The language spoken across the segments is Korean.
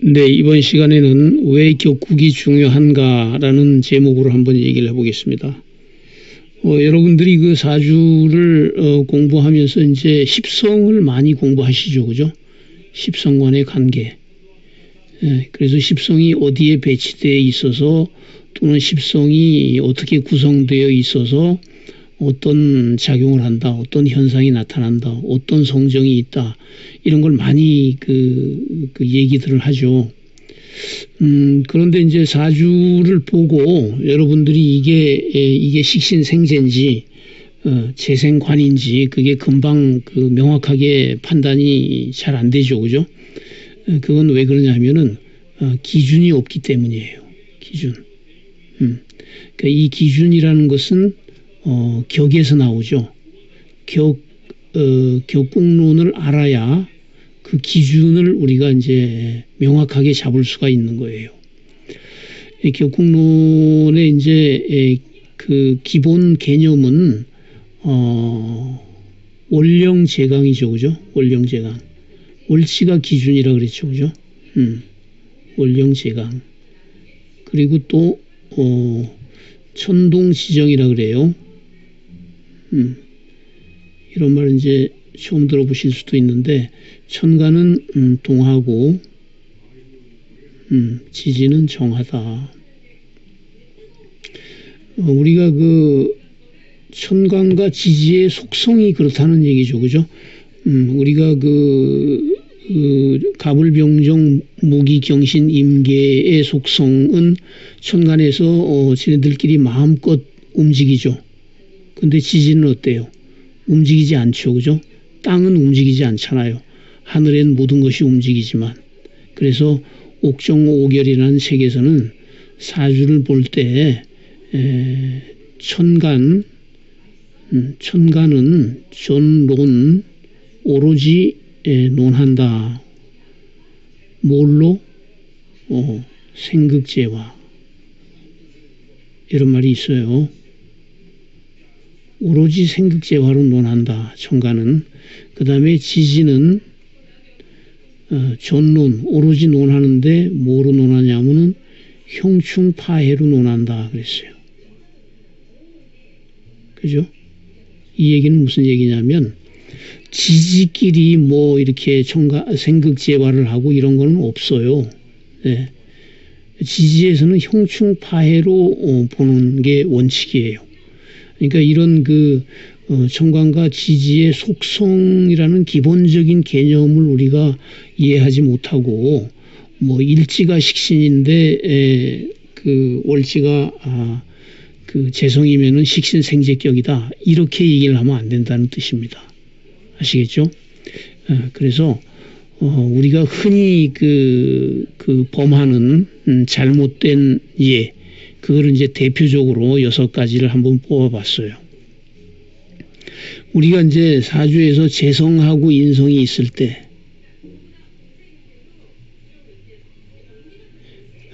네, 이번 시간에는 왜 격국이 중요한가라는 제목으로 한번 얘기를 해보겠습니다. 어, 여러분들이 그 사주를 어, 공부하면서 이제 십성을 많이 공부하시죠, 그죠? 십성간의 관계. 예, 그래서 십성이 어디에 배치되어 있어서 또는 십성이 어떻게 구성되어 있어서 어떤 작용을 한다, 어떤 현상이 나타난다, 어떤 성정이 있다, 이런 걸 많이 그, 그 얘기들을 하죠. 음, 그런데 이제 사주를 보고 여러분들이 이게, 이게 식신생재인지, 어, 재생관인지 그게 금방 그 명확하게 판단이 잘 안 되죠. 그죠? 어, 그건 왜 그러냐면은, 어, 기준이 없기 때문이에요. 기준. 음. 그러니까 이 기준이라는 것은 어, 격에서 나오죠. 격, 어, 격국론을 알아야 그 기준을 우리가 이제 명확하게 잡을 수가 있는 거예요. 이 격국론의 이제 그 기본 개념은 어, 원령 제강이죠, 그죠? 원령 제강. 월치가 기준이라 그랬죠, 그죠? 음, 원령 제강. 그리고 또 어, 천동 지정이라 그래요. 음, 이런 말 이제 처음 들어보실 수도 있는데 천간은 음, 동하고 음, 지지는 정하다. 어, 우리가 그 천간과 지지의 속성이 그렇다는 얘기죠, 그죠? 음, 우리가 그, 그 가불병정 무기경신 임계의 속성은 천간에서 어, 지네들끼리 마음껏 움직이죠. 근데 지진은 어때요? 움직이지 않죠. 그죠? 땅은 움직이지 않잖아요. 하늘엔 모든 것이 움직이지만. 그래서 옥정오결이라는 책에서는 사주를 볼 때 천간, 음, 천간은 전론 오로지 논한다. 뭘로? 어, 생극제와 이런 말이 있어요. 오로지 생극재화로 논한다. 청가는. 그 다음에 지지는 어, 전론, 오로지 논하는데 뭐로 논하냐면은 형충 파해로 논한다. 그랬어요. 그죠? 이 얘기는 무슨 얘기냐면 지지끼리 뭐 이렇게 청가, 생극재화를 하고 이런 거는 없어요. 네. 지지에서는 형충 파해로 어, 보는 게 원칙이에요. 그러니까 이런 그 어, 청관과 지지의 속성이라는 기본적인 개념을 우리가 이해하지 못하고 뭐 일지가 식신인데 에, 그 월지가 아, 그 재성이면은 식신 생재격이다 이렇게 얘기를 하면 안 된다는 뜻입니다. 아시겠죠? 아, 그래서 어, 우리가 흔히 그, 그 범하는 음, 잘못된 예, 그거를 이제 대표적으로 여섯 가지를 한번 뽑아봤어요. 우리가 이제 사주에서 재성하고 인성이 있을 때,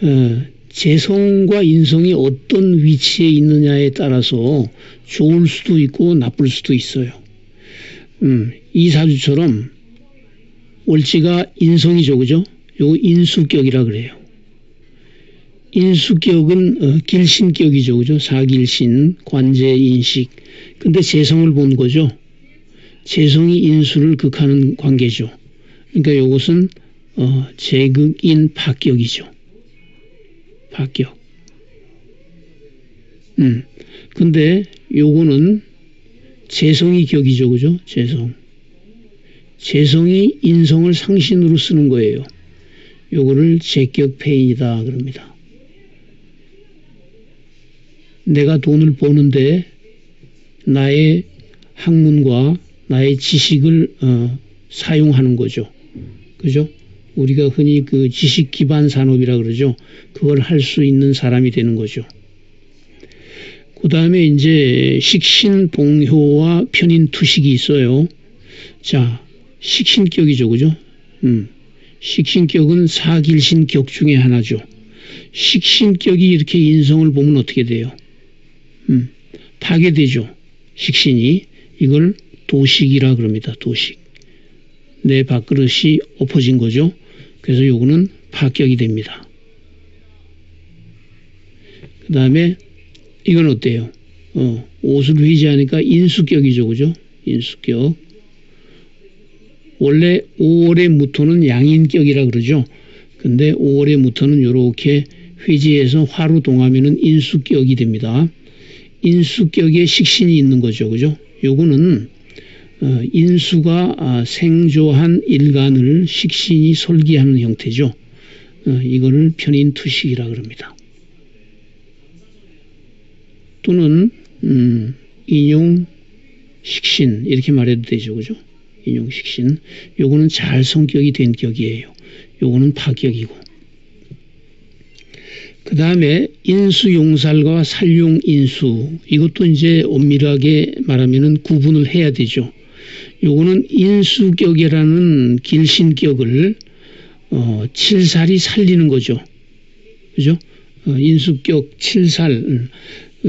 어, 재성과 인성이 어떤 위치에 있느냐에 따라서 좋을 수도 있고 나쁠 수도 있어요. 음, 이 사주처럼 월지가 인성이죠, 그죠? 요 인수격이라 그래요. 인수격은 어, 길신격이죠. 그죠? 사길신, 관제, 인식. 근데 재성을 본 거죠. 재성이 인수를 극하는 관계죠. 그러니까 이것은 어, 제극인 파격이죠. 파격. 음. 근데 요거는 재성이 격이죠. 그죠? 재성. 재성이 인성을 상신으로 쓰는 거예요. 요거를 제격페인이다 그럽니다. 내가 돈을 버는데 나의 학문과 나의 지식을 어, 사용하는 거죠. 그죠? 우리가 흔히 그 지식 기반 산업이라 그러죠. 그걸 할 수 있는 사람이 되는 거죠. 그 다음에 이제 식신봉효와 편인투식이 있어요. 자, 식신격이죠. 그죠? 음. 식신격은 사길신격 중에 하나죠. 식신격이 이렇게 인성을 보면 어떻게 돼요? 음, 파괴되죠. 식신이 이걸 도식이라 그럽니다. 도식. 내 밥그릇이 엎어진 거죠. 그래서 요거는 파격이 됩니다. 그 다음에 이건 어때요? 어, 옷을 회지하니까 인수격이죠. 그죠? 인수격. 원래 5월의 무토는 양인격이라 그러죠. 근데 5월의 무토는 이렇게 회지해서 화로 동하면은 인수격이 됩니다. 인수격에 식신이 있는 거죠. 그죠? 요거는 어, 인수가 아, 생조한 일간을 식신이 설계하는 형태죠. 어, 이거를 편인투식이라 그럽니다. 또는 음, 인용 식신 이렇게 말해도 되죠. 그죠? 인용 식신. 요거는 잘 성격이 된 격이에요. 요거는 파격이고. 그 다음에 인수용살과 살용인수 이것도 이제 엄밀하게 말하면은 구분을 해야 되죠. 요거는 인수격이라는 길신격을 어, 칠살이 살리는 거죠. 그죠? 어, 인수격 칠살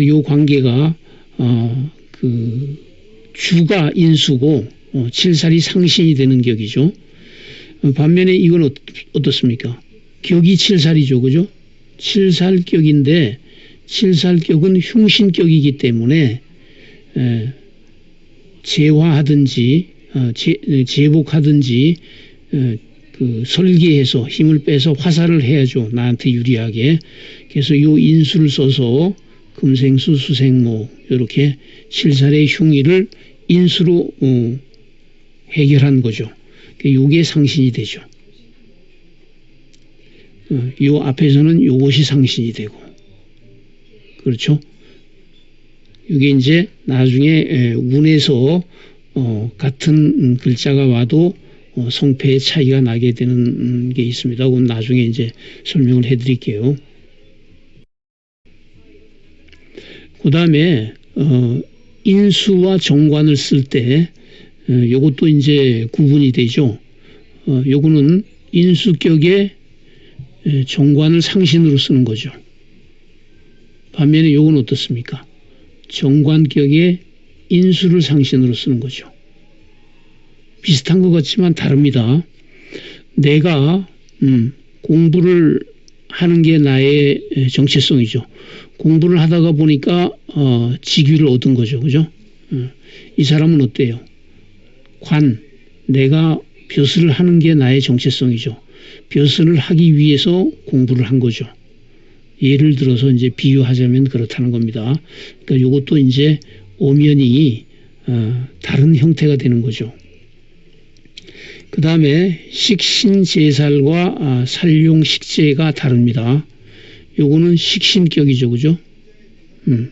요 관계가 어, 그 주가 인수고 어, 칠살이 상신이 되는 격이죠. 어, 반면에 이건 어, 어떻습니까? 격이 칠살이죠, 그죠? 칠살격인데 칠살격은 흉신격이기 때문에 에, 재화하든지 어, 제, 제복하든지 어, 그 설계해서 힘을 빼서 화살을 해야죠. 나한테 유리하게. 그래서 요 인수를 써서 금생수, 수생모 이렇게 칠살의 흉의를 인수로 어, 해결한 거죠. 요게 상신이 되죠. 어, 요 앞에서는 요것이 상신이 되고 그렇죠. 이게 이제 나중에 운에서 어, 같은 글자가 와도 어, 성패의 차이가 나게 되는 음, 게 있습니다. 그건 나중에 이제 설명을 해드릴게요. 그 다음에 어, 인수와 정관을 쓸때 어, 요것도 이제 구분이 되죠. 어, 요거는 인수격에 정관을 상신으로 쓰는 거죠. 반면에 요건 어떻습니까? 정관격에 인수를 상신으로 쓰는 거죠. 비슷한 것 같지만 다릅니다. 내가 음, 공부를 하는 게 나의 정체성이죠. 공부를 하다가 보니까 어, 직위를 얻은 거죠. 그죠? 어, 이 사람은 어때요? 관, 내가 벼슬을 하는 게 나의 정체성이죠. 벼슬을 하기 위해서 공부를 한 거죠. 예를 들어서 이제 비유하자면 그렇다는 겁니다. 그러니까 이것도 이제 오면이 어, 다른 형태가 되는 거죠. 그 다음에 식신제살과 아, 살용식제가 다릅니다. 요거는 식신격이죠. 그죠? 음.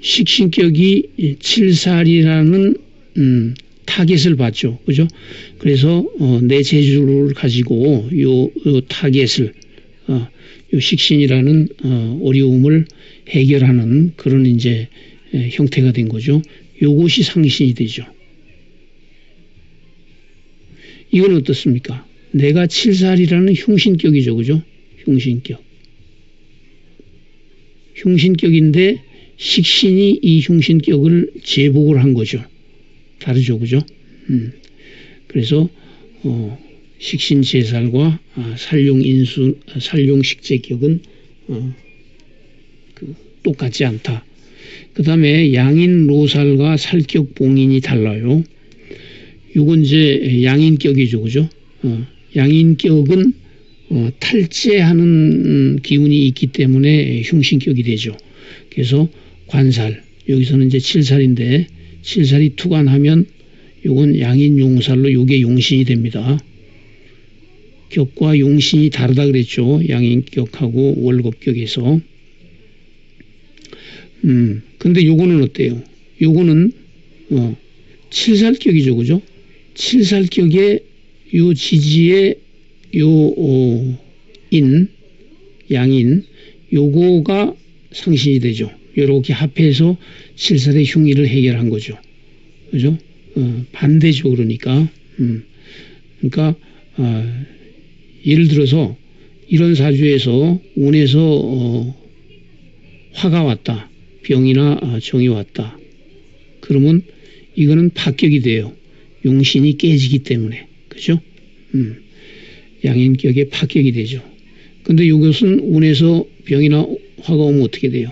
식신격이 칠살이라는 음, 타겟을 받죠. 그죠? 그래서 어, 내 재주를 가지고 요, 요 타겟을 어, 요 식신이라는 어, 어려움을 해결하는 그런 이제 에, 형태가 된 거죠. 요것이 상신이 되죠. 이건 어떻습니까? 내가 칠살이라는 흉신격이죠. 그죠? 흉신격. 흉신격인데 식신이 이 흉신격을 제복을 한 거죠. 다르죠. 그죠? 음. 그래서 어, 식신 제살과 아, 살용 인수, 아, 살용식제격은 어, 그 똑같지 않다. 그 다음에 양인 로살과 살격 봉인이 달라요. 요건 이제 양인격이죠. 그죠? 어, 양인격은 어, 탈제하는 음, 기운이 있기 때문에 흉신격이 되죠. 그래서 관살, 여기서는 이제 칠살인데 칠살이 투관하면 요건 양인 용살로 요게 용신이 됩니다. 격과 용신이 다르다 그랬죠. 양인격하고 월급격에서. 음, 근데 요거는 어때요? 요거는 어, 칠살격이죠. 그죠? 칠살격의 요 지지의 요 어, 인, 양인 요거가 상신이 되죠. 이렇게 합해서 칠살의 흉의를 해결한 거죠. 그죠? 어, 반대죠. 그러니까. 음. 그러니까 어, 예를 들어서 이런 사주에서 운에서 어, 화가 왔다. 병이나 아, 정이 왔다. 그러면 이거는 파격이 돼요. 용신이 깨지기 때문에. 그죠? 음. 양인격에 파격이 되죠. 근데 이것은 운에서 병이나 화가 오면 어떻게 돼요?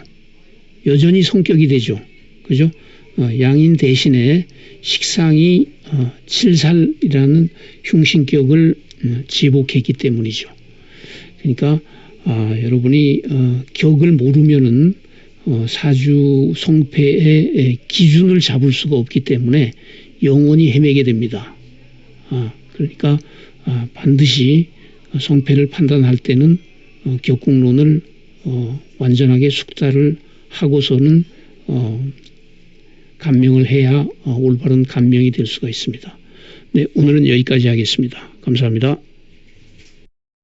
여전히 성격이 되죠. 그죠? 어, 양인 대신에 식상이 어, 칠살이라는 흉신격을 어, 지복했기 때문이죠. 그러니까 아, 여러분이 어, 격을 모르면은 어, 사주 성패의 에, 기준을 잡을 수가 없기 때문에 영원히 헤매게 됩니다. 아, 그러니까 아, 반드시 성패를 판단할 때는 어, 격국론을 어, 완전하게 숙달을 하고서는 어, 감명을 해야 어, 올바른 감명이 될 수가 있습니다. 네, 오늘은 여기까지 하겠습니다. 감사합니다.